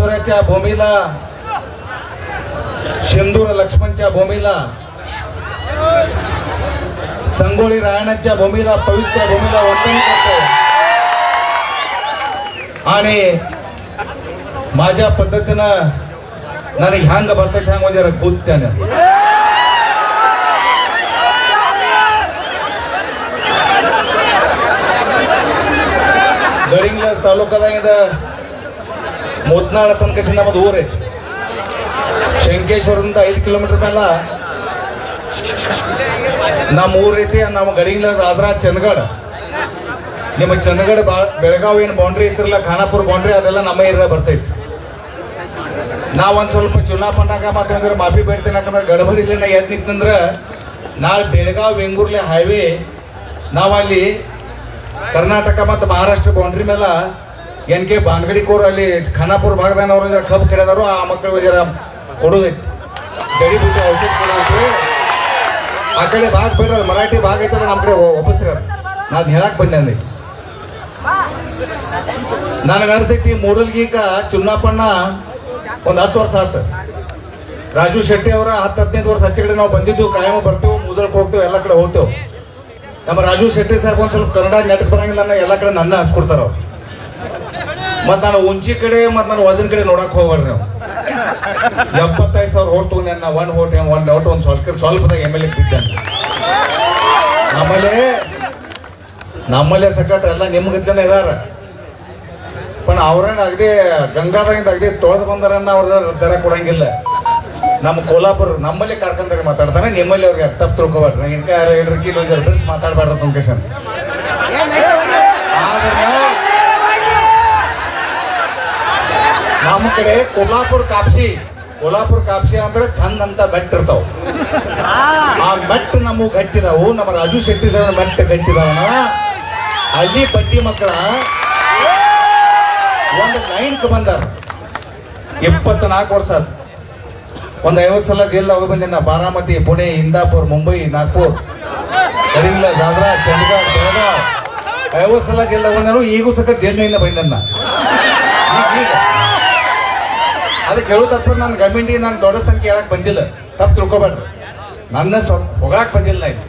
सिद्धेश्वराच्या भूमीला शिंदूर लक्ष्मणच्या भूमीला संगोळी रायणाच्या भूमीला पवित्र भूमीला वंदन करतो. आणि माझ्या पद्धतीनं नाही ह्यांग भरतात ह्यांग म्हणजे रखूत त्यानं. गडिंगला तालुक्याला ಮುದ್ನಾಳ ತನಕ ನಮ್ಮದು ಊರೇ. ಶಂಕೇಶ್ವರದಿಂದ ಐದು ಕಿಲೋಮೀಟರ್ ಮೇಲ. ನಮ್ಮ ಊರೈತಿ ನಮ್ಮ ಗಡಿಗಿಲ್ಲ ಆದ್ರ ಚಂದಗಡ. ನಿಮ್ಮ ಚಂದಗಡ ಬೆಳಗಾವ್ ಏನು ಬೌಂಡ್ರಿ ಇತ್ತಿರಲ್ಲ, ಖಾನಾಪುರ ಬೌಂಡ್ರಿ ಅದೆಲ್ಲ ನಮ್ಮ ಏರಿಯಾದ ಬರ್ತೈತಿ. ನಾವ್ ಒಂದ್ ಸ್ವಲ್ಪ ಚುನಾಪಣಾಗ ಮಾತಂದ್ರೆ ಮಾಫಿ ಬೇಡ್ತೀನಿ, ಯಾಕಂದ್ರೆ ಗಡಬಡಿ ಇಲ್ಲ ಎದ್ ನಿಂತಂದ್ರ ನಾಳೆ ಬೆಳಗಾವ್ ಬೆಂಗೂರ್ಲೆ ಹೈವೇ ನಾವಲ್ಲಿ ಕರ್ನಾಟಕ ಮತ್ತು ಮಹಾರಾಷ್ಟ್ರ ಬೌಂಡ್ರಿ ಮೇಲ ಎನ್ ಕೆ ಬಾನ್ಗಡಿಕೋರ್ ಅಲ್ಲಿ ಖಾನಾಪುರ ಭಾಗದವರು ಜರ ಕಬ್ಬು ಕೆಡದಾರು ಆ ಮಕ್ಕಳು ಜರ ಕೊಡೋದೈತಿ ಔಷಧ ಆ ಕಡೆ ಭಾಗ ಬೇಡ ಮರಾಠಿ ಭಾಗ ಐತದ ನಮ್ಮ ಕಡೆ ಒಪ್ಪಿಸ್ರಿ ನಾನ್ ಹೇಳಕ್ ಬಂದೆ ನನಗೆ ಅನ್ಸೈತಿ ಮೂಡಲ್ಗೀಗ ಚುನ್ನಾಪಣ್ಣ ಒಂದ್ ಹತ್ತು ವರ್ಷ ಆತ. ರಾಜು ಶೆಟ್ಟಿ ಅವರ ಹತ್ತು ಹದಿನೈದು ವರ್ಷ ಹಚ್ಚ ಕಡೆ ನಾವು ಬಂದಿದ್ದು ಕಾಯಮ ಬರ್ತೇವೆ ಮುದಳಕ್ಕೆ ಹೋಗ್ತೇವೆ, ಎಲ್ಲ ಕಡೆ ಹೋಗ್ತೇವೆ. ನಮ್ಮ ರಾಜು ಶೆಟ್ಟಿ ಸಾಹೇಬ್ ಒಂದ್ ಸ್ವಲ್ಪ ಕನ್ನಡ ನೆಟ್ ಬರಂಗಿಲ್ಲ ಎಲ್ಲ ಕಡೆ ನನ್ನ ಹಚ್ಕೊಡ್ತಾರ ಅವ್ರು. ಮತ್ ನಾನು ಉಂಚಿ ಕಡೆ, ಮತ್ತೆ ನಾನು ವಜನ್ ಕಡೆ ನೋಡಕ್ ಹೋಗ್ಬೇಡ್ರಿ ನೀವು. ಎಪ್ಪತ್ತೈದು ಸಾವಿರ ಓಟ್ ಒಂದು ನಾ ಒನ್ ಓಟ್ ಒಂದು ಡೌಟ್ ಒಂದು ಸ್ವಲ್ಪ ಸ್ವಲ್ಪದಾಗ ಎಂ ಎಲ್ ಎ ಬಿದ್ದಾನೆ ನಮ್ಮಲ್ಲೇ ನಮ್ಮಲ್ಲೇ ಸಕಟ್ ಎಲ್ಲ ನಿಮ್ಗೆ ಜನ ಇದಾರ. ಪಣ ಅವ್ರೇನು ಅಗದಿ ಗಂಗಾದಾಗಿಂದ ಅಗದಿ ತೊಳೆದು ಬಂದಾರನ್ನ ಅವ್ರ ದರ ಕೊಡಂಗಿಲ್ಲ. ನಮ್ಮ ಕೋಲಾಪುರ ನಮ್ಮಲ್ಲಿ ಕಾರ್ಕಂದಾಗ ಮಾತಾಡ್ತಾನೆ ನಿಮ್ಮಲ್ಲಿ ಅವ್ರಿಗೆ ತಪ್ಪು ತಿಳ್ಕೊಬಾರ್ದು. ನಂಗೆ ಯಾರು ಹೇಳ್ರಿ ಕಿಲೋ ಜನ ಮಾತಾಡಬಾರ್ದು ತುಂಕೇಶನ್ ನಮ್ಮ ಕಡೆ ಕೊಲ್ಲಾಪುರ ಕಾಪ್ಸಿ ಕೊಲ್ಲಾಪುರ ಕಾಪ್ಸಿ ಅಂದ್ರೆ ಚಂದ ಅಂತ ಬೆಟ್ಟ ಇರ್ತಾವ. ಆ. ಬೆಟ್ಟ ನಮಗ್ ಗಟ್ಟಿದಾವು ನಮ್ಮ ರಾಜು ಶೆಟ್ಟಿ ಸರ್ ಬೆಟ್ಟ ಗಟ್ಟಿದಾವನ ಅಲ್ಲಿ ಪಟ್ಟಿ ಮಕ್ಕಳ ಒಂದು ಲೈನ್ಕ್ ಬಂದಾರ. ಇಪ್ಪತ್ನಾಲ್ಕು ವರ್ಷ. ಒಂದು ಐವತ್ತು ಸಲ ಜೈಲ್ ಹೋಗಿ ಬಂದಿನ ಬಾರಾಮತಿ ಪುಣೆ ಇಂದಾಪುರ್ ಮುಂಬೈ ನಾಗ್ಪುರ್. ಕಡಿಂಗ್ಲ ದಾದ್ರಾ ಚಂಡೀಗಢ ಬೆಳಗಾವ್. ಐವತ್ತು ಸಲ ಜೈಲ್ ಬಂದನು ಈಗೂ ಸಕ ಜೈಲಿನಿಂದ ಬಂದನ್ನ ಅದಕ್ಕೆ ಹೇಳೋ ತಪ್ಪ ನಾನು ಗಮಿಂಡಿ ನಾನು ದೊಡ್ಡ ಸಂಖ್ಯೆ ಹೇಳಕ್ ಬಂದಿಲ್ಲ. ತಪ್ಪು ತಿಳ್ಕೊಬೇಡ್ರಿ. ನನ್ನ ಸ್ವ, ಹೋಗಾಕ್ ಬಂದಿಲ್ಲ ಇದು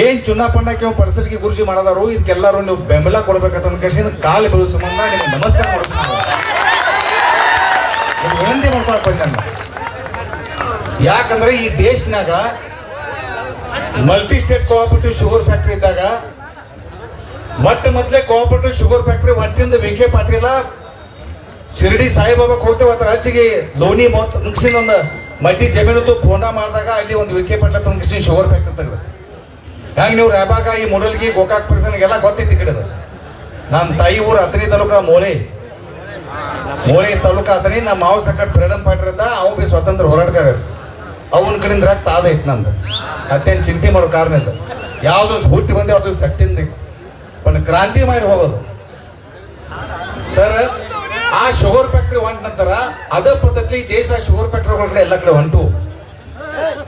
ಏನ್ ಚುನಾಪಣಕ್ಕೆ ಅವ್ ಪರ್ಸಲ್ಗೆ ಗುರುಜಿ ಮಾಡದಾರು ಇದಕ್ಕೆಲ್ಲರೂ ನೀವು ಬೆಂಬಲ ಕೊಡ್ಬೇಕಂತ ಕೃಷಿ ಕಾಲು ಬೀಳುವ ಸಂಬಂಧ ನಿಮ್ಗೆ ನಮಸ್ಕಾರ ವಿನಂತಿ ಮಾಡ್ಕೊಳಕ್ ಬಂದೆ ಯಾಕಂದ್ರೆ ಈ ದೇಶನಾಗ multi state cooperative sugar factory ಇದ್ದಾಗ ಮತ್ತೆ ಮೊದಲೇ ಕೋಆಪರೇಟಿವ್ ಶುಗರ್ ಫ್ಯಾಕ್ಟ್ರಿ ಒಂಟಿಂದ ವೆಂಕೆ ಪಾಟೀಲ ಶಿರಡಿ ಸಾಯಿಬಾಬಾಕ್ ಹೋಗ್ತೇವೆ ಅದ್ರ ಹಚ್ಚಿಗೆ ಲೋನಿ ಮೌತ್ ಒಂದು ಮಡ್ಡಿ ಜಮೀನು ಫೋಂಡ ಮಾಡಿದಾಗ ಅಲ್ಲಿ ಒಂದು ವಿಕೆ ಪಟ್ಟ ತಂಗಿಸಿನ ಶುಗರ್ ಫ್ಯಾಕ್ಟ್ರಿ ತೆಗೆದು ಹ್ಯಾಂಗ ನೀವು ರ್ಯಾಬಾಗ ಈ ಮುಡಲ್ಗಿ ಗೋಕಾಕ್ ಪರ್ಸನ್ಗೆಲ್ಲ ಗೊತ್ತೈತಿ ಕಡೆದು ನನ್ನ ತಾಯಿ ಊರು ಅತನಿ ತಾಲೂಕ ಮೋಳೆ. ಮೋಳೆ ತಾಲೂಕ ಅತನಿ ನಮ್ಮ ಮಾವ ಸಕಟ್ ಫ್ರೀಡಮ್ ಫೈಟರ್ ಇದ್ದ, ಅವ್ ಬಿ ಸ್ವತಂತ್ರ ಹೋರಾಟಗಾರ ಅವನ ಕಡೆಯಿಂದ ರಕ್ತ ಆದೈತಿ ನಂದು. ಅತ್ಯಂತ ಚಿಂತೆ ಮಾಡೋ ಕಾರಣ ಇಲ್ಲ. ಯಾವ್ದು ಹುಟ್ಟಿ ಬಂದೆ ಅದು ಸಟ್ಟಿಂದ ಕ್ರಾಂತಿ ಮಾಡಿ ಹೋಗೋದು. ಸರ್ ಆ ಶುಗರ್ ಫ್ಯಾಕ್ಟ್ರಿ ಹೊಂಟ ನಂತರ ಅದೇ ಪದ್ಧತಿ ದೇಶ ಶುಗರ್ ಫ್ಯಾಕ್ಟ್ರಿ ಹೊರಗಡೆ ಎಲ್ಲ ಕಡೆ ಹೊಂಟು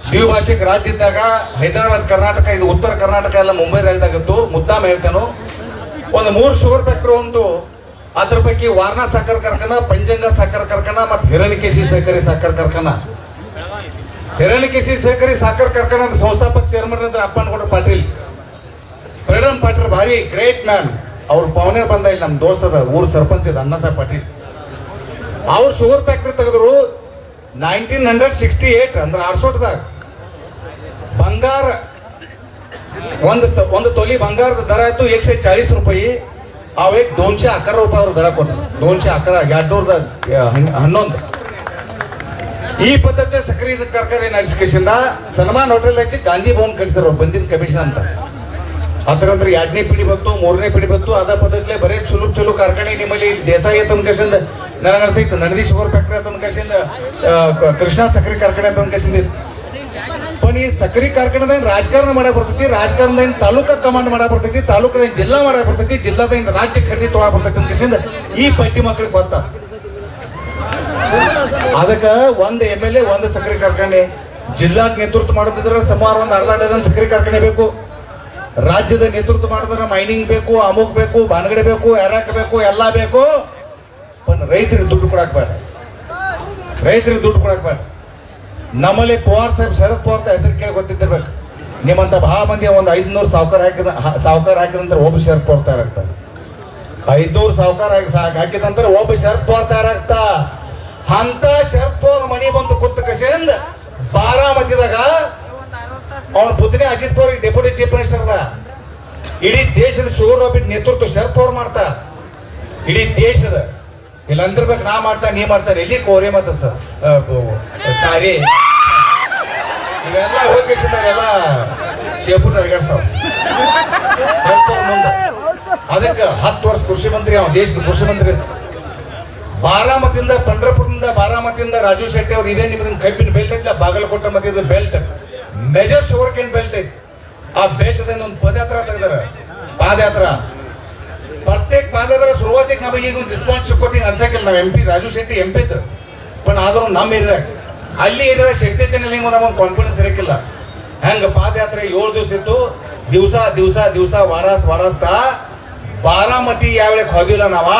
ದ್ವಿಭಾಷಿಕ ರಾಜ್ಯ ಇದ್ದಾಗ ಹೈದರಾಬಾದ್, ಕರ್ನಾಟಕ, ಇದು ಉತ್ತರ ಕರ್ನಾಟಕ ಎಲ್ಲ ಮುಂಬೈ ರಾಜ್ಯದಾಗಿತ್ತು. ಮುದ್ದಾಮ ಹೇಳ್ತಾನು. ಒಂದು ಮೂರು ಶುಗರ್ ಫ್ಯಾಕ್ಟ್ರಿ ಒಂದು. ಅದ್ರ ಪೈಕಿ ವಾರ್ನಾ ಸಾಕರ್ ಕಾರ್ಖಾನ, ಪಂಜಂಗ ಸಾಕರ್ ಕಾರ್ಖಾನ ಮತ್ತು ಹಿರಣಿಕೇಶಿ ಸಹಕಾರಿ ಸಾಕರ್ ಕಾರ್ಖಾನ. ಹಿರಣಿಕೇಶಿ ಸಹಕಾರಿ ಸಾಕರ್ ಕಾರ್ಖಾನದ ಸಂಸ್ಥಾಪಕ ಚೇರ್ಮನ್ ಅಂದ್ರೆ ಅಪ್ಪನಗೌಡ ಪಾಟೀಲ್. ಫ್ರೀಡಮ್ ಪಾಟೀಲ್ ಭಾರಿ ಗ್ರೇಟ್ ಮ್ಯಾನ್ ಅವ್ರ ಪವನೇ ಬಂದ ಇಲ್ಲಿ ನಮ್ಮ ದೋಸ್ತದ ಊರ್ ಸರ್ಪಂಚ್ ಅದ, ಅನ್ನ ಸಾಹೇಬ್ ಪಾಟೀಲ್. ಅವ್ರು ಶುಗರ್ ಫ್ಯಾಕ್ಟ್ರಿ ತೆಗೆದ್ರು ನೈನ್ಟೀನ್ ಹಂಡ್ರೆಡ್ ಸಿಕ್ಸ್ಟಿ ಏಟ್ ಅಂದ್ರೆ ಆರ್ಸೋಟದಾಗ. ಬಂಗಾರ, ಒಂದು ಒಂದು ತೊಲಿ ಬಂಗಾರದ ದರ ಆಯ್ತು ಏಕ್ಶೆ ಚಾಲೀಸ್ ರೂಪಾಯಿ. ಅವೇ ದೋನ್ಶೆ ಅಕರ ರೂಪಾಯಿ ಅವ್ರ ದರ ಕೊಟ್ಟರು ದೋನ್ಶೆ ಅಕ್ಕರ, ಎರಡ್ನೂರದ ಹನ್ನೊಂದು. ಈ ಪದ್ಧತಿ ಸಕ್ರಿಯ ಕರ್ಕರೆ ನಡೆಸಿಕೆಸಿಂದ ಸಿನಿಮಾ ನೋಟ್ರಲ್ಲಿ ಹಚ್ಚಿ ಗಾಂಧಿ ಭವನ್ ಕಟ್ಸಿದ್ರು ಬಂದಿದ್ದ ಕಮಿಷನ್ ಅಂತ. ಅದರಂದ್ರೆ ಎರಡನೇ ಪೀಡಿ ಬಂತು, ಮೂರನೇ ಪೀಡಿ ಬಂತು. ಅದ ಪದ್ಧತಿಲೆ ಬರೇ ಚಲೋ ಚಲೋ ಕಾರ್ಖಾನೆ ನಿಮ್ಮಲ್ಲಿ ದೇಸಾಯಿ ತನಕಸಿಂದ ನನಗೆ ಅನ್ಸೈತೆ ನಂದಿ ಶುಗರ್ ಫ್ಯಾಕ್ಟ್ರಿ ತನಕಸಿಂದ ಕೃಷ್ಣ ಸಕ್ಕರೆ ಕಾರ್ಖಾನೆ ತನಕಸಿಂದ पण ಈ ಸಕ್ಕರೆ ಕಾರ್ಖಾನೆದ ರಾಜಕಾರಣ ಮಾಡಕ್ ಬರ್ತೈತಿ ರಾಜಕಾರಣದಿಂದ ತಾಲೂಕ ಕಮಾಂಡ್ ಮಾಡಕ್ ಬರ್ತೈತಿ ತಾಲೂಕದಿಂದ ಜಿಲ್ಲಾ ಮಾಡಕ್ ಬರ್ತೈತಿ ಜಿಲ್ಲಾದಿಂದ ರಾಜ್ಯ ಖರೀದಿ ತೊಗೊಳಕ್ ಬರ್ತೈತಿ ಅನ್ಕಸಿಂದ ಈ ಪಟ್ಟಿ ಮಕ್ಕಳಿಗೆ ಬರ್ತ ಅದಕ್ಕ ಒಂದ್ ಎಂ ಎಲ್ ಎ, ಒಂದ್ ಸಕ್ಕರೆ ಕಾರ್ಖಾನೆ ಜಿಲ್ಲಾ ನೇತೃತ್ವ ಮಾಡುತ್ತಿದ್ರೆ ಸುಮಾರು ಒಂದ್ ಅರ್ಧ ಡಜನ್ ಸಕ್ಕರೆ ಕಾರ್ಖಾನೆ ಬೇಕು. ರಾಜ್ಯದ ನೇತೃತ್ವ ಮಾಡಿದ್ರೆ ಮೈನಿಂಗ್ ಬೇಕು ಅಮುಕ್ ಬೇಕು ಬಾನಗಡೆ ಬೇಕು ಎರಾಕ್ ಬೇಕು, ಎಲ್ಲಾ ಬೇಕು. ರೈತರಿಗೆ ದುಡ್ಡು ಕೊಡಕ್ ಬೇಡ. ರೈತರಿಗೆ ದುಡ್ಡು ಕೊಡಕ್ ಬೇಡ. ನಮ್ಮಲ್ಲಿ ಪವಾರ್ ಸಾಹೇಬ್, ಶರದ್ ಪವಾರ್ ಹೆಸರು ಕೇಳಿ ಗೊತ್ತಿದ್ದಿರ್ಬೇಕು. ನಿಮ್ಮಂತ ಬಹಳ ಮಂದಿ ಒಂದು ಐದ್ನೂರು ಸಾವುಕಾರ ಹಾಕಿದ ಸಾವುಕಾರ ಹಾಕಿದ ನಂತರ ಒಬ್ಬ ಶರತ್ ಪವಾರ್ ತಯಾರಾಗ್ತಾರೆ. ಐದ್ನೂರು ಸಾವುಕಾರ ನಂತರ ಒಬ್ಬ ಶರತ್ ಪವಾರ್ ತಯಾರಾಗ್ತಾ. ಅಂತ ಶರತ್ ಪವಾರ್ ಮನೆ ಬಂದು ಕೂತ ಕಷೆಯಿಂದ ಬಾರಾಮತಿದಾಗ ಅವನ ಪುತ್ರಿ Ajit Pawar deputy chief minister ಅದ ಇಡೀ ದೇಶದ ಶುಗರ್ ಲಾಬಿ ನೇತೃತ್ವ ಶರದ್ ಪವಾರ್ ಮಾಡ್ತಾ. ಇಡೀ ದೇಶದ. ಇಲ್ಲ ಅಂದಿರ್ಬೇಕು ನಾ ಮಾಡ್ತಾ, ನೀ ಮಾಡ್ತಾರೆ ಎಲ್ಲಿ ಕೋರೆ ಮತ್ತ ಸರ್ ಕಾರ್ಯ ಇವೆಲ್ಲ ಹೋಗಿ ಶೇಪುರ್ ಅದಕ್ಕೆ ಹತ್ತು ವರ್ಷ ಕೃಷಿ ಮಂತ್ರಿ ಅವ, ದೇಶದ ಕೃಷಿ ಮಂತ್ರಿ. ಬಾರಾಮತಿಯಿಂದ ಪಂಡ್ರಪುರದಿಂದ ಬಾರಾಮತಿಯಿಂದ ರಾಜು ಶೆಟ್ಟಿ ಅವ್ರು ಇದೇ ನಿಮ್ದು ಕಬ್ಬಿನ ಬೆಲ್ಟ್ ಐತಿಲ್ಲ ಬಾಗಲಕೋಟೆ ಮತ್ತೆ ಇದು belt. Major sugar cane belt ಆ ಬೆಲ್ಟ್ ಒಂದು ಪದಯಾತ್ರ ತೆಗೆದಾರೆ. ಪಾದಯಾತ್ರ. ಪ್ರತ್ಯೇಕ ಪಾದಯಾತ್ರ ಶುರುವಾತಿಗೆ ನಮಗೆ ಈಗ ಒಂದು ರಿಸ್ಪಾನ್ಸ್ ಸಿಕ್ಕೋತಿಗೆ ಅನ್ಸಕ್ಕಿಲ್ಲ. ನಾವು M P Raju Shetti M P ಇದ್ರು. ಪಣ ಆದರೂ ನಮ್ಮ ಏರಿಯಾಗ ಅಲ್ಲಿ ಏರಿಯಾದ ಶಕ್ತಿ ತಿನ್ನಲಿ ನಮಗೆ ಕಾನ್ಫಿಡೆನ್ಸ್ ಇರಕ್ಕಿಲ್ಲ. ಹೆಂಗೆ ಪಾದಯಾತ್ರೆ ಏಳು ದಿವಸ ಇತ್ತು. ದಿವಸ ದಿವಸ ದಿವಸ ವಾರಾಸ್ ವಾರಾಸ್ತಾ. ಬಾರಾಮತಿ ಯಾವಳಿ ಹೋಗಿಲ್ಲ ನಾವ.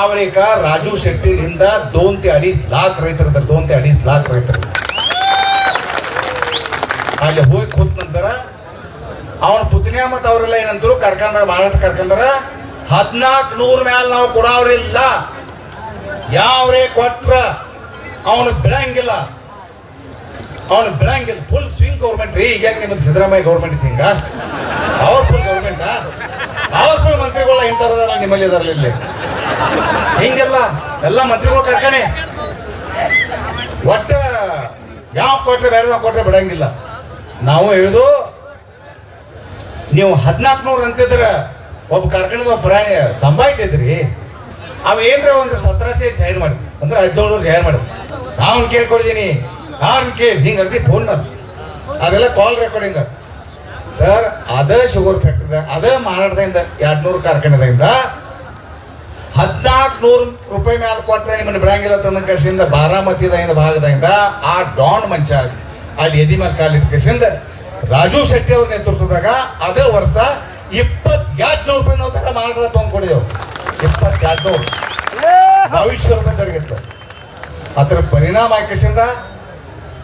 ಆವಳಿಕ ರಾಜು ಶೆಟ್ಟಿ ಹಿಂದ ದೋನ್ ತೆ ಲಾಖ್ ರೈತರಿದ್ದಾರೆ ದೋನ್ ತೆ ಲಾಖ್ ರೈತರು ಅಲ್ಲಿ ಹೋಗಿ ಕೂತ ನಂತರ ಅವನ ಪುತ್ನಿಯ ಮತ್ತು ಅವರೆಲ್ಲ ಏನಂತರು ಕರ್ಕಂದ್ರ ಮಾರಾಟ ಕರ್ಕಂದ್ರ ಹದಿನಾಲ್ಕು ನೂರ ಮ್ಯಾಲ ನಾವು ಕೊಡೋರಿಲ್ಲ ಯಾವ್ರೇ ಕೊಟ್ರ ಅವನು ಬಿಡಂಗಿಲ್ಲ ಅವನು ಬಿಡಂಗಿಲ್ಲ ಫುಲ್ ಸ್ವಿಂಗ್ ಗೌರ್ಮೆಂಟ್ ರೀ. ಈಗ ನಿಮ್ಮದು ಸಿದ್ದರಾಮಯ್ಯ ಗೌರ್ಮೆಂಟ್ ಹಿಂಗ powerful full government powerful full ಮಂತ್ರಿಗಳ ಇಂಥವ್ರದಾರ ನಿಮ್ಮಲ್ಲಿ ಇದರಲ್ಲಿ ಇಲ್ಲಿ. ಹಿಂಗೆಲ್ಲ ಎಲ್ಲ ಮಂತ್ರಿಗಳು ಕರ್ಕಣೆ. ಒಟ್ಟ ಯಾವ ಕೊಟ್ರೆ ಬೇರೆ ನಾವು ಕೊಟ್ರೆ ಬಿಡಂಗಿಲ್ಲ. ನಾವು ಹೇಳುದು, ನೀವು ಹದಿನಾಲ್ಕು ನೂರು ಅಂತಿದ್ರ ಒಬ್ಬ ಕಾರ್ಖಾನೆದ ಒಬ್ಬ ಪ್ರಾಣಿ ಸಂಭಾಯ್ತಿದ್ರಿ. ಅವ ಏನ್ರ ಒಂದು ಸತ್ರಸೆ ಜಾಹೀರ್ ಮಾಡಿ ಅಂದ್ರೆ ಹದಿನೇಳು ಜಾಹೀರ್ ಮಾಡಿ ನಾನು ಕೇಳ್ಕೊಡಿದೀನಿ ನಾನು ಕೇಳಿ, ಹಿಂಗ ಅಗ್ದಿ ಫೋನ್ ಅದೆಲ್ಲ ಕಾಲ್ ರೆಕಾರ್ಡಿಂಗ್ ಸರ್ ಅದ ಶುಗರ್ ಫ್ಯಾಕ್ಟ್ರಿ ಅದ ಮಾರಾಟದಿಂದ ಎರಡು ನೂರು ಕಾರ್ಖಾನೆದಿಂದ ಹದಿನಾಲ್ಕು ನೂರು ರೂಪಾಯಿ ಮೇಲೆ ಕೊಟ್ಟರೆ ನಿಮ್ಮನ್ನು ಬಿಡಂಗಿಲ್ಲ ತಂದ ಕಸಿಂದ ಬಾರಾಮತಿದ ಭಾಗದಿಂದ ಆ ಡಾನ್ ಮಂಚ ಅಲ್ಲಿ ಎದಿ ಮೇಲೆ ಕಾಲಿಟ್ಟ ರಾಜು ಶೆಟ್ಟಿ ಅವ್ರ ನೇತೃತ್ವದಾಗ ಅದೇ ವರ್ಷ ಇಪ್ಪತ್ತೆರಡು ನೂರು ರೂಪಾಯಿ ನಾವು ತರ ಮಾರಾಟ ತಗೊಂಡ್ಕೊಡಿದೆವು ಇಪ್ಪತ್ತೆರಡು ನೂರು ಭವಿಷ್ಯ ರೂಪಾಯಿ ಅದ್ರ ಅದರ ಪರಿಣಾಮ ಆಕೇಶಿಂದ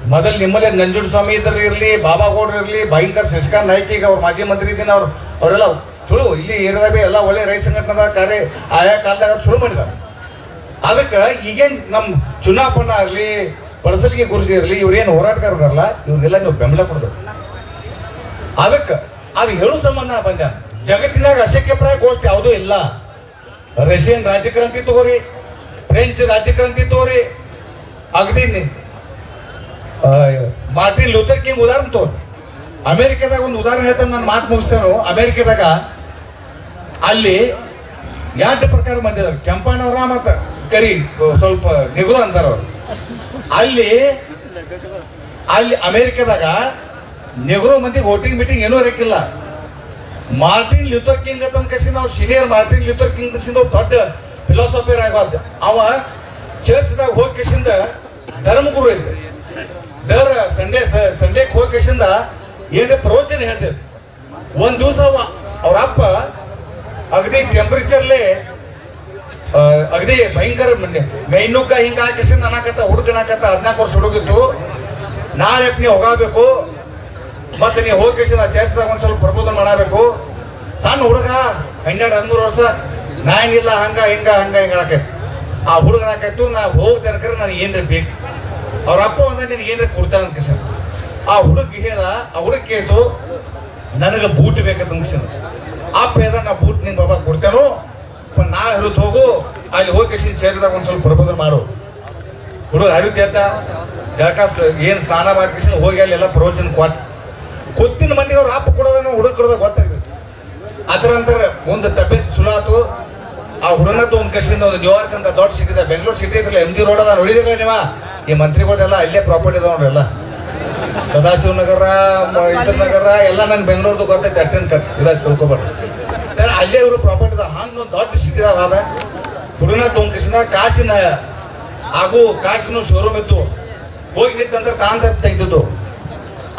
ಮೊದಲು ನಿಮ್ಮಲ್ಲಿ ನಂಜುಂಡ ಸ್ವಾಮಿ ಇದ್ರ ಇರ್ಲಿ ಬಾಬಾ ಗೌಡ್ರು ಇರ್ಲಿ ಭಯಂಕರ್ ಶಶಿಕಾಂತ್ ನಾಯ್ಕ ಈಗ ಅವ್ರ ಮಾಜಿ ಮಂತ್ರಿ ಇದ್ದೀನಿ ಅವ್ರು. ಅವರೆಲ್ಲ ಸುಳು ಇಲ್ಲಿ ಏರಿಯಾದಾಗ ಎಲ್ಲ ಒಳ್ಳೆ ರೈತ ಸಂಘಟನದ ಕಾರ್ಯ ಆಯಾ ಕಾಲದಾಗ ಶುರು ಮಾಡಿದ್ದಾರೆ ಅದಕ್ಕೆ ಈಗೇನು ನಮ್ಮ ಚುನಾಪಣ್ಣ ಆಗ್ಲಿ ಪಡಸಲಿಗೆ ಗುರುಜಿ ಇರಲಿ ಇವ್ರೇನು ಹೋರಾಟಗಾರದಾರಲ್ಲ ಇವ್ರಿಗೆಲ್ಲ ನೀವು ಬೆಂಬಲ ಕೊಡ್ದು ಅದಕ್ಕೆ ಅದು ಹೇಳು ಸಂಬಂಧ ಬಂದ. ಜಗತ್ತಿನಾಗ ಅಶಕ್ಯಪ್ರಾಯ ಗೋಷ್ಠಿ ಯಾವುದೂ ಇಲ್ಲ. ರಷ್ಯನ್ ರಾಜಕ್ರಾಂತಿ ತಗೋರಿ ಫ್ರೆಂಚ್ ರಾಜಕ್ರಾಂತಿ ತಗೋರಿ ಅಗದಿ ಮಾರ್ಟಿನ್ ಲೂಥರ್ ಕಿಂಗ್ ಉದಾಹರಣೆ ತೋರಿ. ಅಮೆರಿಕದಾಗ ಒಂದು ಉದಾಹರಣೆ ಹೇಳ್ತಾನೆ, ನಾನು ಮಾತು ಮುಗಿಸ್ತೇನೆ. ಅಮೆರಿಕದಾಗ ಅಲ್ಲಿ ಎರಡು ಪ್ರಕಾರ ಬಂದಿದ್ದಾರೆ. ಕೆಂಪಣ್ಣವರ ಮತ್ತ ಕರಿ, ಸ್ವಲ್ಪ ನಿಗುರು ಅವ್ರು ಅಲ್ಲಿ ಅಲ್ಲಿ ಅಮೆರಿಕದಾಗ ನೆಹರು ಮಂದಿ ವೋಟಿಂಗ್ ಮೀಟಿಂಗ್ ಏನೂ ಇರಕ್ಕಿಲ್ಲ. ಮಾರ್ಟಿನ್ ಲ್ಯೂಥರ್ ಕಿಂಗ್ ಅಂತ ಕಸಿಂದ ಅವ್ರು ಸೀನಿಯರ್ ಮಾರ್ಟಿನ್ ಲ್ಯೂಥರ್ ಕಿಂಗ್ ಕಸಿಂದ ದೊಡ್ಡ ಫಿಲಾಸಫಿಯರ್ ಆಗಬಾರ್ದು. ಅವ ಚರ್ಚ್ದಾಗ ಹೋಗಿ ಕಸಿಂದ ಧರ್ಮಗುರು ಇದ್ದ. ದರ್ ಸಂಡೇ ಸಂಡೇ ಹೋಗಿ ಕಸಿಂದ ಏನೇ ಪ್ರವಚನ ಹೇಳ್ತಿದ್ದ ಒಂದ್ ದಿವಸ ಅವ, ಅವ್ರ ಅಪ್ಪ ಅಗದಿ ಟೆಂಪರೇಚರ್ಲೆ ಅಗದಿ ಭಯಂಕರ ಮೈನುಕ ಹಿಂಗ ಹಾಕಿಸಿ ಅನ್ನಕತ್ತ ಹುಡುಗನಾಕತ್ತ ಹದಿನಾಲ್ಕು ವರ್ಷ ಹುಡುಗಿತ್ತು. ನಾಳೆ ನೀವು ಹೋಗಬೇಕು ಮತ್ತೆ ನೀವು ಹೋಗಿ ಚರ್ಚ್ದಾಗ ಒಂದ್ ಸ್ವಲ್ಪ ಪ್ರಬೋಧನ ಮಾಡಬೇಕು ಸಣ್ಣ ಹುಡುಗ, ಹನ್ನೆರಡು, ಹದಿಮೂರು ವರ್ಷ. ನಾ ಏನಿಲ್ಲ, ಹಂಗ, ಹಿಂಗ ಹಂಗ, ಹಿಂಗ ಹಾಕೈತಿ ಆ ಹುಡುಗನ ಹಾಕಾಯ್ತು ನಾ ಹೋಗ್ತೇನೆ ನನಗೆ ಏನ್ರ ಬೇಕು? ಅವ್ರ ಅಪ್ಪ ಒಂದ ನಿನಗೆ ಏನ್ರ ಕೊಡ್ತಾನ ಕಿಶನ್ ಆ ಹುಡುಗ ಹೇಳ, ಆ ಹುಡುಗ ಕೇಳ್ತು, ನನಗೆ ಬೂಟ್ ಬೇಕಂತ ಮುಗಿಸಿದ ಅಪ್ಪ ಹೇಳ್ದ, ನಾ ಬೂಟ್ ನಿನ್ ಬಾಬಾ ಕೊಡ್ತೇನು. ನಾ ಹಿರಿಸ್ ಹೋಗು, ಅಲ್ಲಿ ಹೋಗಿ ಚೇರ್ದಾಗ ಒಂದ್ ಸ್ವಲ್ಪ ಪ್ರಬೋಧನ ಮಾಡು. ಹುಡುಗ ಎದ್ದ ಜಳಕ ಏನ್ ಸ್ನಾನ ಮಾಡಿ ಕಿಶನ್ ಹೋಗಿ ಅಲ್ಲಿ ಎಲ್ಲ ಪ್ರವಚನ ಕೊಟ್ಟ. ಗೊತ್ತಿನ ಮಂದಿ ಅವ್ರು ಆಪ್ ಕೊಡೋದನ್ನ ಹುಡುಗ ಕೊಡೋದ ಗೊತ್ತಾಗ್ತದೆ. ಅದ್ರ ನಂತರ ಮುಂದೆ ತಬ್ಬಿತ್ ಚಲೋ ಆತು. ಆ ಹುಡುಗನದ್ದು ಒಂದು ಕಸಿಂದ ಒಂದು ನ್ಯೂಯಾರ್ಕ್ ಅಂತ ದೊಡ್ಡ ಸಿಟಿ ಇದೆ, ಬೆಂಗಳೂರು ಸಿಟಿ ಇದ್ರಲ್ಲ ಎಂ ಜಿ ರೋಡ್ ಅದ ನೋಡಿದಿಲ್ಲ ನೀವ? ಈ ಮಂತ್ರಿಗಳೆಲ್ಲ ಅಲ್ಲೇ ಪ್ರಾಪರ್ಟಿ ಇದಾವ ನೋಡ್ರಿ ಸದಾಶಿವ ನಗರ ಇದ್ರ ನಗರ, ಎಲ್ಲ ನನ್ ಬೆಂಗಳೂರ್ದು ಗೊತ್ತೈತೆ, ಅಟೆಂಡ್ ಕತ್ ಇಲ್ಲ ತಿಳ್ಕೊಬೇಡ್ರಿ ತರ ಅಲ್ಲೇ ಇವರು ಪ್ರಾಪರ್ಟಿ ಅದ ಹಂಗ ದೊಡ್ಡ ಸಿಟಿ ಅದ ಹುಡುಗನ ತುಂಬಿಸಿದ ಕಾಚಿನ ಹಾಗೂ ಕಾಚಿನ ಶೋರೂಮ್ ಇತ್ತು. ಹೋಗಿ ನಿಂತಂದ್ರೆ ತಾಂತ ತೆಗ್ದಿದ್ದು.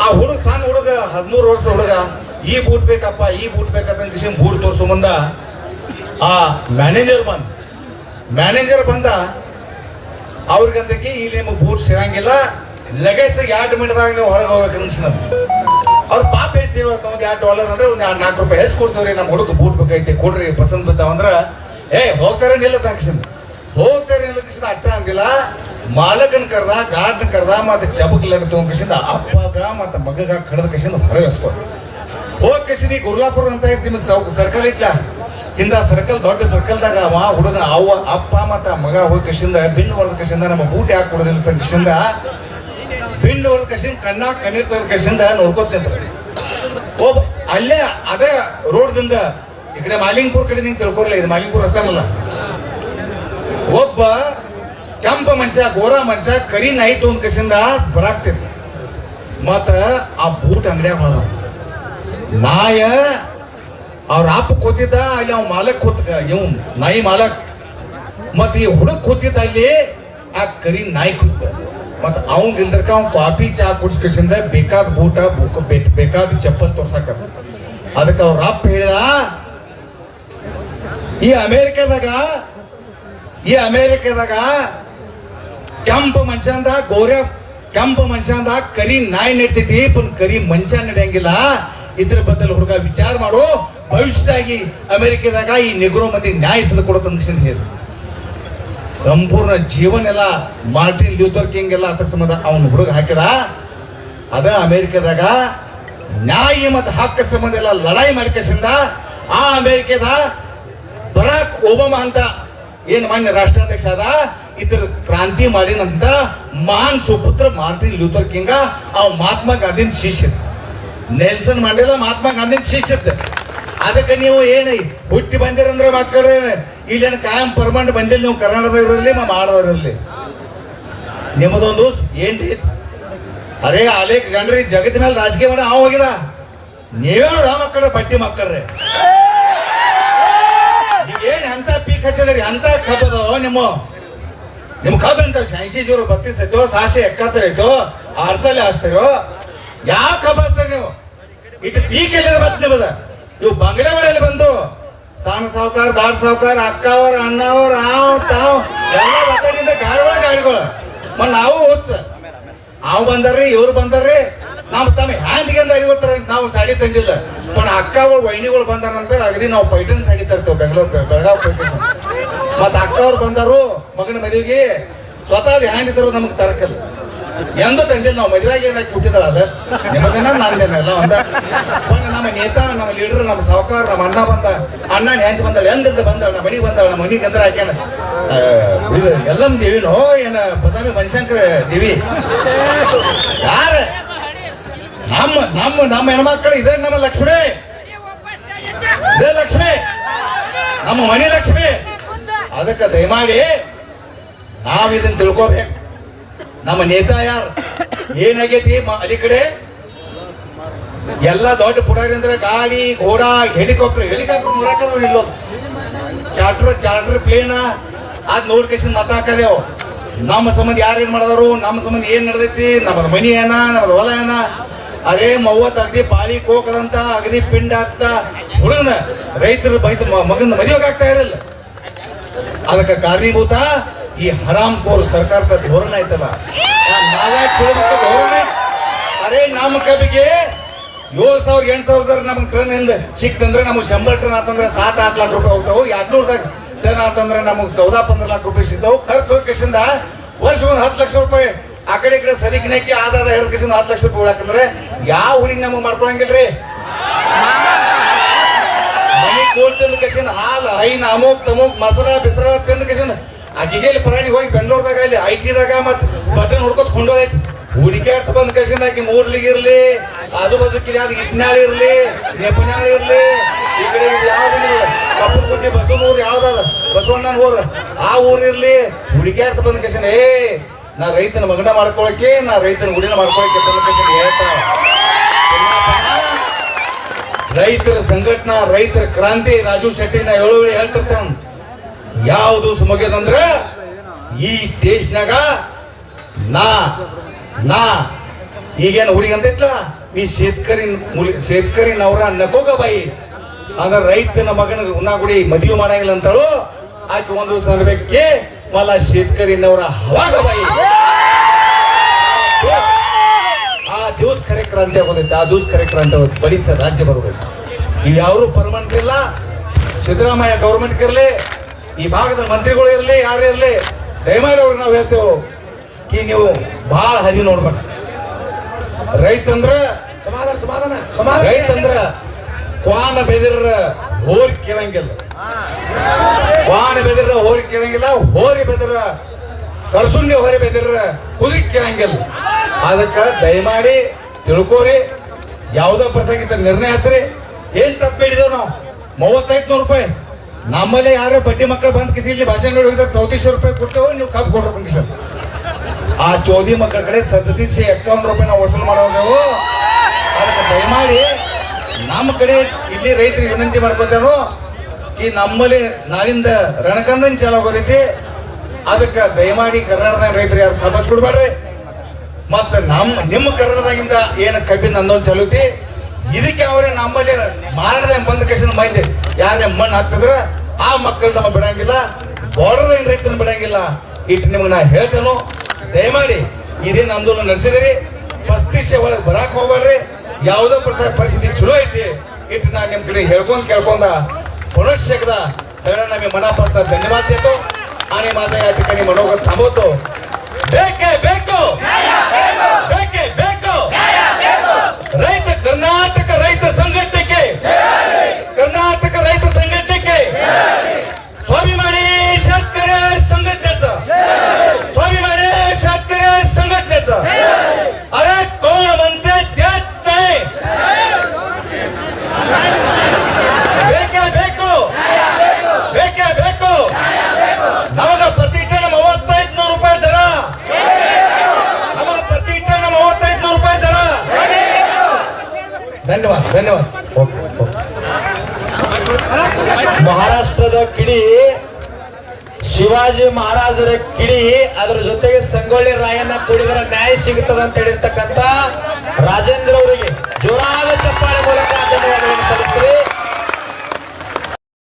ಆ ಹುಡುಗ, ಸಣ್ಣ ಹುಡುಗ, ಹದಿಮೂರು ವರ್ಷದ ಹುಡುಗ, ಈ ಬೂಟ್ ಬೇಕಪ್ಪ, ಈ ಬೂಟ್ ಬೇಕಂತ ಕಿಶನ್ ಬೂಟ್ ತೋರಿಸೋ ಮುಂದ. ಆ ಮ್ಯಾನೇಜರ್ ಬಂದ. ಮ್ಯಾನೇಜರ್ ಬಂದ. ಅವ್ರಿಗಂತಕ್ಕೆ ಇಲ್ಲಿ ನಿಮಗೆ ಬೂಟ್ ಸಿಗಂಗಿಲ್ಲ. ಲಗೇಜ್ ಎರಡು ಮಿನಿಟ್ದಾಗ ನೀವು ಹೊರಗೆ ಹೋಗ್ಬೇಕು ಅನ್ಸಿನ ಅವ್ರ ಪಾಪ ಐತಿ ಒಂದು ಎರಡು ಡಾಲರ್ ಅಂದ್ರೆ ಒಂದು ನಾಲ್ಕು ರೂಪಾಯಿ ಹೆಸ್ ನಮ್ಮ ಹುಡುಗ ಬೂಟ್ ಬೇಕೈತಿ ಕೊಡ್ರಿ, ಪಸಂದ್ ಅಂದ್ರ, ಏ, ಹೋಗ್ತಾರೆ ನಿಲ್ಲ ತಕ್ಷಣ ಹೋಗ್ತಾರೆ ನಿಲ್ಲ ತಕ್ಷಣ ಅಟ್ಟ ಅಂದಿಲ್ಲ. ಮಾಲಕನ ಕರ್ದ, ಗಾರ್ಡನ್ ಕರ್ದ, ಮತ್ತೆ ಚಬಕ್ಲ ತಗೊಂಡ್ಕಿಸಿಂದ ಅಪ್ಪಗ ಮತ್ತೆ ಮಗಗ ಕಡದ ಕಸಿಂದ ಹೊರಗೆ ಹಚ್ಕೊಡ್ರಿ ಹೋಗ್ ಕಸಿದಿ ಗುರ್ಲಾಪುರ ಅಂತ ಐತಿ ನಿಮ್ ಸರ್ಕಲ್ ಐತ್ಲ? ಹಿಂದ ಸರ್ಕಲ್ ದೊಡ್ಡ ಸರ್ಕಲ್ದಾಗ ಅವ, ಹುಡುಗನ ಅವ್ವ, ಅಪ್ಪ ಮತ್ತ ಮಗ ಹೋಗಿ ಕಸಿಂದ ಬಿಲ್ ಹೊರದ ಕಸಿಂದ ನಮ್ಮ ಬೂಟ್ ಯಾಕೆ ಕೊಡೋದಿಲ್ಲ ಕಸಿಂದ ಬಿನ್ ಹೊರದ ಕಸಿಂದ ಕಣ್ಣ ಕಣ್ಣೀರ್ ತೆಗೆದ ಕಸಿಂದ ನೋಡ್ಕೋತೀನಿ. ಒಬ್ಬ ಅಲ್ಲೇ ಅದೇ ರೋಡ್ದಿಂದ ಈ ಕಡೆ ಮಾಲಿಂಗ್ಪುರ್ ಕಡೆ ನಿಂಗೆ ತಿಳ್ಕೊರ್ಲ, ಇದು ಮಾಲಿಂಗ್ಪುರ್ ಅಲ್ಲ. ಒಬ್ಬ ಕೆಂಪ ಮನುಷ್ಯ ಗೋರ ಮನುಷ್ಯ ಕರಿ ನಾಯಿ ತೊಂದ್ ಕಸಿಂದ ಬರಾಕ್ತಿದ್ದ ಮತ್ತ ಆ ಬೂಟ್ ಅಂಗಡಿಯಾಗ ಮಾಡ ನಾಯ, ಅವ್ರ ಅಪ್ಪ ಕೂತಿದ್ದ, ಅಲ್ಲಿ ಅವ್ ಮಾಲಕ್ ಕೂತ ಇವ್ ನಾಯಿ ಮಾಲಕ್. ಮತ್ ಈ ಹುಡುಗ ಕೂತಿದ್ದ ಅಲ್ಲಿ ಆ ಕರಿ ನಾಯಿ ಕೂತ ಮತ್ ಅವ್ನ್ ಇಲ್ದರ್ಕ ಅವ್ನ್ ಕಾಫಿ, ಚಾ ಕುಡ್ಸ್ಕಿಸಿಂದ ಬೇಕಾದ ಬೂಟ ಬುಕ್ ಬೇಕಾದ ಚಪ್ಪಲ್ ತೋರ್ಸಕ ಅದಕ್ಕೆ ಅವ್ರ ಅಪ್ಪ ಹೇಳಿದ, ಈ ಅಮೇರಿಕಾದಾಗ ಈ ಅಮೇರಿಕಾದಾಗ ಕೆಂಪು ಮನುಷ್ಯಂದ ಗೌರ್ಯ, ಕೆಂಪು ಮನುಷ್ಯಂದ ಕರಿ ನಾಯಿ ನೆಡ್ತೈತಿ, ಪುನ್ ಕರಿ ಮನುಷ್ಯ ನಡೆಯಂಗಿಲ್ಲ. ಇದ್ರ ಬದಲು ಹುಡುಗ ವಿಚಾರ ಮಾಡು. ಭವಿಷ್ಯದಾಗಿ ಅಮೆರಿಕದಾಗ ಈ ನೆಗ್ರೋ ಮಂದಿ ನ್ಯಾಯ ಸದ ಕೊಡೋ ಹೇಳಿ ಸಂಪೂರ್ಣ ಜೀವನ ಎಲ್ಲ ಮಾರ್ಟಿನ್ ಲೂಥರ್ ಕಿಂಗ್ ಎಲ್ಲ ಆತ ಸಂಬಂಧ ಅವನು ಹುಡುಗ ಹಾಕಿದ. ಅದ ಅಮೆರಿಕದಾಗ ನ್ಯಾಯ ಮತ್ತು ಹಕ್ಕ ಸಂಬಂಧ ಎಲ್ಲ ಲಡಾಯಿ ಮಾಡ್ಕಸಿಂದ ಆ ಅಮೆರಿಕದ ಬರಾಕ್ ಒಬಾಮಾ ಅಂತ ಏನ್ ಮಾನ್ಯ ರಾಷ್ಟ್ರಾಧ್ಯಕ್ಷ ಅದ ಇದ್ರ ಕ್ರಾಂತಿ ಮಾಡಿನಂತ ಮಹಾನ್ ಸುಪುತ್ರ ಮಾರ್ಟಿನ್ ಲೂಥರ್ ಕಿಂಗ ಅವ್ ಮಹಾತ್ಮ ಗಾಂಧಿನ ಶಿಷ್ಯ ನೆಲ್ಸನ್ ಮಾಡಿಲ್ಲ ಮಹಾತ್ಮ ಗಾಂಧಿನ ಶಿಷ್ಯ ಅದಕ್ಕೆ ನೀವು ಏನು ಹುಟ್ಟಿ ಬಂದಿರಂದ್ರೆ ಮಕ್ಕಳು ಇಲ್ಲೇನು ಕಾಯಂ ಪರ್ಮನೆಂಟ್ ಬಂದಿಲ್ಲ ನೀವು ಕರ್ನಾಟಕದಾಗ ಇರಲಿ ನಿಮ್ಮದೊಂದು ಏನ್ರಿ? ಅರೇ ಅಲೇಕ್ ಜನರಿ ಜಗತ್ತಿನ ಮೇಲೆ ರಾಜಕೀಯ ಮಾಡಿ ಆ ಹೋಗಿದ. ನೀವೇ ಆ ಮಕ್ಕಳ ಬಟ್ಟಿ ಮಕ್ಕಳ್ರೆ. ಏನ್ ಅಂತ ಪೀಕ್ ಹಚ್ಚಿದ್ರಿ? ಅಂತ ಕಬ್ಬದವ ನಿಮ್ಮ? ನಿಮ್ ಕಬ್ಬ ಎಂತ? ಶಾಂಸಿ ಜೋರು ಬತ್ತೀಸ್ ಐತೋ ಸಾಸಿ ಎಕ್ಕತ್ತರ ಐತೋ ಆರ್ಸಲ್ಲಿ ಯಾವ ಕಬ್ಬ ಹಚ್ತಾರ ನೀವು? ಇಟ್ಟು ಪೀಕ್ ಎಲ್ಲ ಬತ್ ನಿಮ್ಮದ ನೀವು ಬಂಗ್ಲೆ ಬಂದು. ಸಣ್ಣ ಸಾವುಕಾರ ದಾಡ್ ಸಾವುಕಾರ, ಅಕ್ಕವ್ರ, ಅಣ್ಣವ್ರ, ಆವ್, ತಾವ್, ಎಲ್ಲ ಒತ್ತಡಿಂದ ಗಾಡಿಗಳ ಗಾಡಿಗಳ ಮತ್ ನಾವು ಓದ್ಸ ಅವ್ ಬಂದಾರ್ರಿ, ಇವ್ರು ಬಂದರ್ರಿ. ನಾವು ತಮ್ಮ ಹ್ಯಾಂಡ್ಗೆ ಐವತ್ತರ ನಾವು ಸಾಡಿ ತಂದಿಲ್ಲ. पण ಅಕ್ಕಗಳು ವೈನಿಗಳು ಬಂದಾರ ಅಂತ ಅಗದಿ ನಾವು ಪೈಟನ್ ಸಾಡಿ ತರ್ತೇವೆ, ಬೆಂಗಳೂರು ಬೆಳಗಾವ್ ಪೈಟನ್ ಮತ್ ಅಕ್ಕವ್ರು ಬಂದಾರು, ಮಗನ ಮದುವೆಗೆ ಸ್ವತಃ ಹ್ಯಾಂಡ್ ಇದ್ರು ನಮ್ಗೆ ತರಕಲ್ಲ. ಎಂದು ತಂದಿಲ್ಲ ನಾವು ಮದುವೆಗೆ ಕೊಟ್ಟಿದ್ದಾಳ ಸರ್? ನಿಮ್ಮದೇನ ನಂದೇನ ನಮ್ಮ ನೇತಾ, ನಮ್ಮ ಲೀಡರ್, ನಮ್ಮ ಸಾವುಕಾರ ನಮ್ಮ ಅಣ್ಣ ಬಂದ, ಅಣ್ಣ ಹ್ಯಾಂಡ್ ಬಂದಳ ಎಂದಿಂದ ಬಂದಳ, ನಮ್ಮ ಮನೆಗೆ ಬಂದಳ, ನಮ್ಮ ಮನೆಗೆ ಅಂದ್ರೆ ಹಾಕ್ಯಾನ. ಇದು ಎಲ್ಲಮ್ಮ ದೇವಿನೋ ಏನ ಬದಾಮಿ ಮನುಷ್ಯಂಕರ ದೇವಿ. ಯಾರ? ನಮ್ಮ ನಮ್ಮ ನಮ್ಮ ಹೆಣ್ಮಕ್ಳು ಇದೇ ನಮ್ಮ ಲಕ್ಷ್ಮಿ. ಇದೇ ಲಕ್ಷ್ಮಿ. ನಮ್ಮ ಮನೆ ಲಕ್ಷ್ಮಿ. ಅದಕ್ಕೆ ದಯಮಾಡಿ ನಾವು ಇದನ್ನ ತಿಳ್ಕೊಬೇಕು. ನಮ್ಮ ನೇತಾ ಯಾರು ಏನಾಗೈತಿ ಅಲ್ಲಿ ಅಲಿ ಕಡೆ? ಎಲ್ಲ ದೊಡ್ಡ ಪುಡಾರಿ ಅಂದ್ರೆ ಗಾಡಿ, ಘೋಡಾ, ಹೆಲಿಕಾಪ್ಟರ್ ಹೆಲಿಕಾಪ್ಟರ್ ನೋಡಕ್ಕ ಇಲ್ಲೋ. ಚಾರ್ಟರ್ ಚಾರ್ಟರ್ ಪ್ಲೇನ್ ಅದ್ ನೋಡ್ ಮತ ಹಾಕದೇವ್ ನಮ್ಮ ಸಂಬಂಧ ಯಾರು ಏನ್ ಮಾಡಿದ್ರು ನಮ್ಮ ಸಂಬಂಧ ಏನ್ ನಡೆದೈತಿ? ನಮ್ಮದ ಮನಿ ಏನ? ನಮ್ಮದ ಹೊಲ ಏನ? ಅರೇ ಮವ್ವತ್ ಅಗದಿ ಬಾಳಿ ಕೋಕದಂತ ಅಗ್ನಿ ಪಿಂಡ ಅಂತ ಹುಡುಗನ, ರೈತರು ಬೈತ ಮಗನ ಮದುವೆಗೆ ಆಗ್ತಾ ಇರಲಿಲ್ಲ ಅದಕ್ಕೆ ಕಾರಣೀಭೂತ ಈ ಹರಾಮ್ ಕೋರ್ ಸರ್ಕಾರದ ಧೋರಣೆ ಐತಲ್ಲ ಚುಳುಮುಖ ಧೋರಣೆ. ಅರೇ ನಮ್ಮ ಕಬಿಗೆ ಏಳು ಸಾವಿರ, ಎಂಟು ಸಾವಿರ ನಮ್ಗೆ ಟ್ರನ್ ಹಿಂದೆ ಸಿಕ್ತಂದ್ರೆ ನಮಗೆ ಶಂಬರ್ ಟ್ರನ್ ಆತಂದ್ರೆ ಸಾತ್ ಆಟ್ ಲಾಖ ರೂಪಾಯಿ ಹೋಗ್ತಾವು. ಎರಡ್ನೂರದಾಗ ಟ್ರನ್ ಆತಂದ್ರೆ ನಮಗೆ ಚೌದಾ, ಪಂದ್ರ ಲಾಖ ರೂಪಾಯಿ ಸಿಗ್ತಾವು. ಖರ್ಚು ಹೋಗಿಸಿಂದ ವರ್ಷ ಒಂದು ಹತ್ತು ಲಕ್ಷ ರೂಪಾಯಿ ಆ ಕಡೆ ಈ ಕಡೆ ಸರಿಗಿನಕ್ಕೆ ಆದಾದ ಹೇಳ್ಕಿಸಿಂದ ಹತ್ತು ಲಕ್ಷ ರೂಪಾಯಿ ಉಳಾಕಂದ್ರೆ ಯಾವ ಹುಡುಗಿ ನಮಗೆ ಮಾಡ್ಕೊಳಂಗಿಲ್ರಿ? ಮನೆ ಕೋಲ್ ತಿಂದ ಕಸಿನ ಹಾಲು, ಹೈನ್ ಅಮೋಕ್ ತಮೋಕ್ ಮಸರ, ಬಿಸರ ತಿಂದ ಕಸಿನ ಆಕಿಗೆ ಪರಾಡಿ ಹೋಗಿ ಬೆಂಗಳೂರದಾಗ ಅಲ್ಲಿ ಐ ಟಿದಾಗ ಮತ್ ಬಟನ್ ಹುಡ್ಕೋತ ಕೊಂಡೋದೈತಿ. ಹುಡುಕ್ಯಾಟ್ ಬಂದ ಕಸಿನ ಆಕಿ ಮೂರ್ಲಿಗೆ ಇರ್ಲಿ, ಆಜು ಬಾಜು ಕಿರಿಯಾದ ಇಟ್ನಾಳ ಇರ್ಲಿ ನೆಪನಾಳ ಇರ್ಲಿ, ಈ ಕಡೆ ಇದು ಯಾವ್ದು ಕಪ್ಪು ಬಸವನೂರು ಯಾವ್ದದ ಬಸವಣ್ಣನ ಊರು. ಆ ಊರು ಇರ್ಲಿ ಅಂತ ಬಂದ್ ಕಸಿನ ಏ, ನಾ ರೈತನ ಮಗನ ಮಾಡ್ಕೊಳಕ್ಕೆ, ನಾ ರೈತನ ಗುಡಿನ ಮಾಡ್ಕೊಳಕ್ಕೆ ಹೇಳ್ತ ಹೇಳ್ತಾನ ರೈತರ ಸಂಘಟನಾ, ರೈತರ ಕ್ರಾಂತಿ, ರಾಜು ಶೆಟ್ಟಿನ ಏಳುವಳಿ ಹೇಳ್ತಿರ್ತಾನ ಯಾವುದು ಸುಮಗ್ಯದಂದ್ರೆ ಈ ದೇಶನಾಗ ನಾ ನಾ. ಈಗೇನು ಹುಡುಗಿ ಅಂತೈತ್ಲ ಈ ಶೇತ್ಕರಿ ಶೇತ್ಕರಿ ನವರ ನಕೋಗ ಬಾಯಿ. ಅಂದ್ರೆ ರೈತನ ಮಗನ ಉನ್ನಾ ಕೂಡಿ ಮದುವೆ ಮಾಡಂಗಿಲ್ಲ ಅಂತಳು. ಆಕೆ ಒಂದು ಸಂದರ್ಭಕ್ಕೆ ಮಲ ಶೇತ್ಕರಿನವರ ಹವಾಗ ಬಾಯಿ. ಆ ದಿವಸ ಕರೆ ಕ್ರಾಂತಿ ಆಗೋದೈತೆ ಆ ದಿವಸ ಕರೆ ಕ್ರಾಂತಿ ಬಳಿ ಬಳಿಸ ರಾಜ್ಯ ಬರ್ತೈತಿ ಯಾರು ಪರ್ಮನೆಂಟ್ ಇಲ್ಲ. ಸಿದ್ದರಾಮಯ್ಯ ಗೌರ್ಮೆಂಟ್ ಇರಲಿ. ಈ ಭಾಗದ ಮಂತ್ರಿಗಳು ಇರಲಿ ಯಾರೇ ಇರಲಿ ದಯಮಾಡಿ ಅವ್ರಿಗೆ ನಾವು ಹೇಳ್ತೇವೆ. ಕಿ ನೀವು ಬಹಳ ಹದಿ ನೋಡ್ಬೇಕು ರೈತಂದ್ರ ಸಮಾಧಾನ ಸಮಾಧಾನ ಸಮಾಧಾನ. ರೈತಂದ್ರ ಕ್ವಾನ ಬೆದಿರ ಹೋರಿ ಕೇಳಂಗಿಲ್ಲ. ಕ್ವಾನ ಬೆದಿರ ಹೋರಿ ಕೇಳಂಗಿಲ್ಲ ಹೋರಿ ಬೆದಿರ ಕರ್ಸುಂಡಿ ಹೋರಿ ಬೆದಿರ ಕುದಿ ಕೇಳಂಗಿಲ್ಲ. ಅದಕ್ಕೆ ದಯಮಾಡಿ ತಿಳ್ಕೋರಿ ಯಾವುದೋ ಪ್ರಸಂಗಿತ ನಿರ್ಣಯ ಹಾಕ್ರಿ ಏನ್ ತಪ್ಪು ಹೇಳಿದೇವ್ ನಾವು? ಮೂವತ್ತೈದು ನೂರು ರೂಪಾಯಿ. ನಮ್ಮಲ್ಲಿ ಯಾರೇ ಬಡ್ಡಿ ಮಕ್ಕಳು ಬಂದ್ ಕಿಸಿ ಇಲ್ಲಿ ಭಾಷೆ ನೋಡಿ ಹೋಗಿದ್ರೆ ಚೌತೀಶ್ವರ ರೂಪಾಯಿ ಕೊಡ್ತೇವೆ ನೀವು ಕಬ್ಬು ಕೊಡ್ರಿ ಫಂಕ್ಷನ್ ಆ ಚೋದಿ ಮಕ್ಕಳ ಕಡೆ ಸದ್ದಿಸಿ ಎಕಾವನ್ ರೂಪಾಯಿ ನಾವು ವಸೂಲು ಮಾಡೋದೇವು. ಅದಕ್ಕೆ ದಯಮಾಡಿ ನಮ್ಮ ಕಡೆ ಇಲ್ಲಿ ರೈತರಿಗೆ ವಿನಂತಿ ಮಾಡ್ಕೋತೇವೆ ಈ ನಮ್ಮಲ್ಲಿ ನಾಳಿಂದ ರಣಕಂದನ್ ಚಾಲು ಆಗೋದೈತಿ. ಅದಕ್ಕೆ ದಯಮಾಡಿ ಕರ್ನಾಟಕದ ರೈತರು ಯಾರು ಕಬ್ಬಸ್ ಕೊಡ್ಬೇಡ್ರಿ ಮತ್ತೆ ನಮ್ಮ ನಿಮ್ಮ ಕನ್ನಡದಾಗಿಂದ ಏನು ಕಬ್ಬಿನ ಅಂದೋನ್ ಚಲುತಿ ಇದಕ್ಕೆ ಅವರೇ ನಮ್ಮಲ್ಲಿ ಮಾರಾಟದ ಬಂದ ಕಷ್ಟ ಮೈತೆ ಯಾರೇ ಮಣ್ಣು ಹಾಕ್ತಿದ್ರೆ ಆ ಮಕ್ಕಳು ನಮ್ಮ ಬಿಡಂಗಿಲ್ಲ ಬಾರ್ಡರ್ ರೈತನ ಬಿಡಂಗಿಲ್ಲ. ಇಟ್ಟು ನಿಮ್ಗೆ ನಾ ಹೇಳ್ತೇನು, ದಯಮಾಡಿ ಇದೇ ಆಂದೋಲನ ನಡೆಸಿದ್ರಿ. ಫಸ್ಟಿಷೆ ಒಳಗೆ ಬರಕ್ ಹೋಗ್ಬೇಡ್ರಿ. ಯಾವುದೋ ಪ್ರಕಾರ ಪರಿಸ್ಥಿತಿ ಚಲೋ ಐತಿ. ಇಟ್ಟು ನಾನು ನಿಮ್ ಕಡೆ ಹೇಳ್ಕೊಂಡ್ ಕೇಳ್ಕೊಂಡ ಪುನಶ್ಚಕದ ಸರಳ ನಮಗೆ ಮನಪಾಸ್ತ ಧನ್ಯವಾದ ಇತ್ತು ಆನೆ ಮಾತೆ ಆ ಕಡೆ ಮನೋಗತ ಬೇಕೇ ಬೇಕು. ಬೇಕೇ ಬೇಕು. ರೈತ ಕರ್ನಾಟಕ ರೈತ ಸಂಘಟನೆಗೆ. ಕರ್ನಾಟಕ ರೈತ ಸಂಘಟನೆಗೆ. स्वाभिमानी शेतकरी संघटनेचा स्वाभिमानी शेतकरी संघटनेचा ಕಿಡಿ ಶಿವಾಜಿ ಮಹಾರಾಜರ ಕಿಡಿ ಅದರ ಜೊತೆಗೆ ಸಂಗೊಳ್ಳಿ ರಾಯನ್ನ ಕೂಡಿದ್ರೆ ನ್ಯಾಯ ಸಿಗುತ್ತದೆ ಅಂತ ಹೇಳಿರ್ತಕ್ಕಂತ ರಾಜೇಂದ್ರ